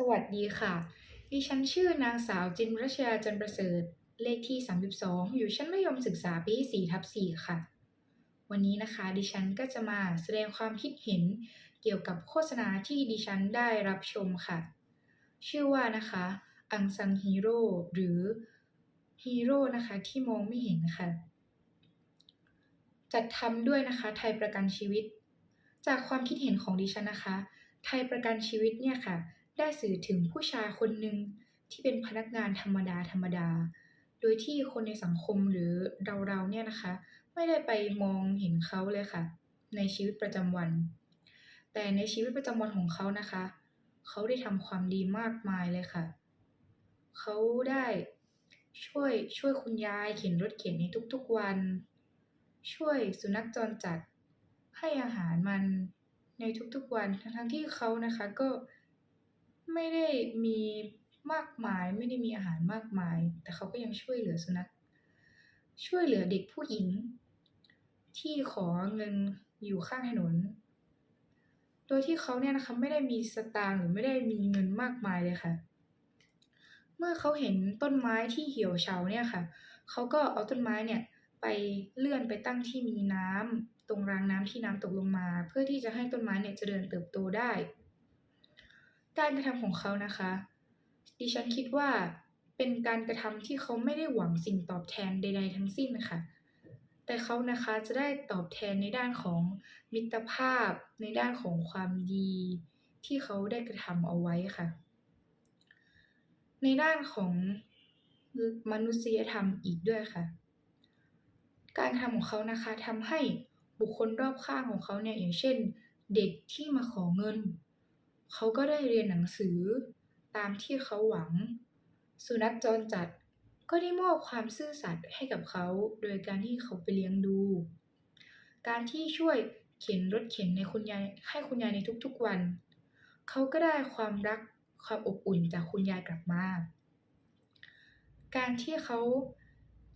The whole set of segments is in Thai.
สวัสดีค่ะ ดิฉันชื่อนางสาวจินรัชยาจันประเสริฐ เลขที่ 32 อยู่ชั้นมัธยมศึกษาปีที่4ทับ4ค่ะ วันนี้นะคะดิฉันก็จะมาแสดงความคิดเห็นเกี่ยวกับโฆษณาที่ดิฉันได้รับชมค่ะ ชื่อว่านะคะ อังซังฮีโร่หรือฮีโร่นะคะที่มองไม่เห็นค่ะ จัดทำด้วยนะคะไทยประกันชีวิต จากความคิดเห็นของดิฉันนะคะ ไทยประกันชีวิตเนี่ยค่ะ ได้สื่อถึงผู้ชายคนหนึ่งที่เป็นพนักงานธรรมดาธรรมดา โดยที่คนในสังคมหรือเราๆเนี่ยนะคะ ไม่ได้ไปมองเห็นเขาเลยค่ะ ในชีวิตประจำวัน แต่ในชีวิตประจำวันของเขานะคะ เขาได้ทำความดีมากมายเลยค่ะ เขาได้ช่วยช่วยคุณยายเข็นรถเข็นในทุกๆวัน ช่วยสุนัขจรจัดให้อาหารมันในทุกๆวัน ทั้งๆที่เขานะคะก็ ไม่ได้มีมากมายไม่ได้มีอาหารมากมาย แต่เขาก็ยังช่วยเหลือสุนัขช่วยเหลือเด็กผู้หญิง ที่ขอเงินอยู่ข้างถนน โดยที่เขาเนี่ยนะคะไม่ได้มีสตางค์หรือไม่ได้มีเงินมากมายเลยค่ะ เมื่อเขาเห็นต้นไม้ที่เหี่ยวเฉาเนี่ยค่ะ เขาก็เอาต้นไม้เนี่ยไปเลื่อนไปตั้งที่มีน้ำตรงรางน้ำที่น้ำตกลงมา เพื่อที่จะให้ต้นไม้เนี่ยจเจริญเติบโตได้ การกระทำของเขานะคะ ดิฉันคิดว่าเป็นการกระทำที่เขาไม่ได้หวังสิ่งตอบแทนใด ๆ ทั้งสิ้นค่ะ แต่เขานะคะจะได้ตอบแทนในด้านของมิตรภาพ ในด้านของความดี ที่เขาได้กระทำเอาไว้ค่ะ ในด้านของมนุษยธรรมอีกด้วยค่ะ การทำของเขานะคะทำให้บุคคลรอบข้างของเขาเนี่ยอย่างเช่น เด็กที่มาขอเงิน เขาก็ได้เรียนหนังสือตามที่เขาหวัง สุนัขจรจัดก็ได้มอบความซื่อสัตย์ให้กับเขาโดยการที่เขาไปเลี้ยงดู การที่ช่วยเข็นรถเข็นในคุณยายให้คุณยายในทุกๆวัน เขาก็ได้ความรักความอบอุ่นจากคุณยายกลับมา การที่เขา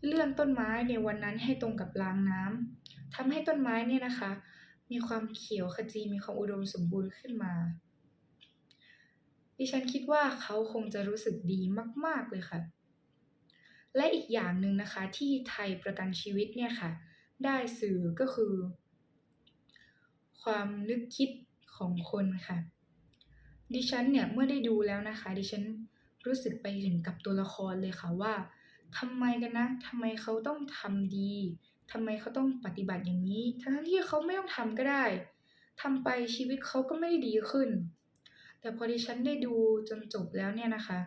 เลื่อนต้นไม้ในวันนั้นให้ตรงกับรางน้ำทำให้ต้นไม้เนี่ยนะคะ มีความเขียวขจีมีความอุดมสมบูรณ์ขึ้นมา ดิฉันคิดว่าเขาคงจะรู้สึกดีมาก ๆ เลยค่ะ และอีกอย่างหนึ่งนะคะที่ไทยประกันชีวิตเนี่ยค่ะ ได้สื่อก็คือ ความนึกคิดของคนค่ะ ดิฉันเนี่ยเมื่อได้ดูแล้วนะคะ ดิฉันรู้สึกไปถึงกับตัวละครเลยค่ะว่าทำไมกันนะทำไมเขาต้องทำดีทำไมเขาต้องปฏิบัติอย่างนี้ ทั้งที่เขาไม่ต้องทำก็ได้ทำไปชีวิตเขาก็ไม่ได้ดีขึ้น แต่พอดิฉันได้ดูจนจบแล้วเนี่ยนะคะ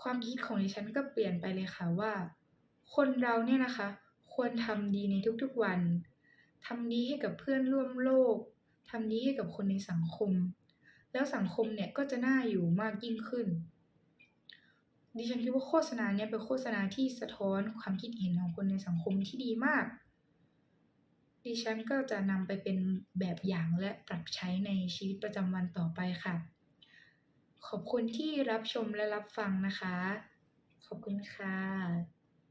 ความคิดของดิฉันก็เปลี่ยนไปเลยค่ะว่า คนเราเนี่ยนะคะ ควรทำดีในทุกๆวันทำดีให้กับเพื่อนร่วมโลกทำดีให้กับคนในสังคม แล้วสังคมเนี่ยก็จะน่าอยู่มากยิ่งขึ้น ดิฉันคิดว่าโฆษณาเนี่ยเป็นโฆษณาที่สะท้อนความคิดเห็นของคนในสังคมที่ดีมาก ดิฉันก็จะนำไปเป็นแบบอย่างและปรับใช้ในชีวิตประจำวันต่อไปค่ะ ขอบคุณที่รับชมและรับฟังนะคะ ขอบคุณค่ะ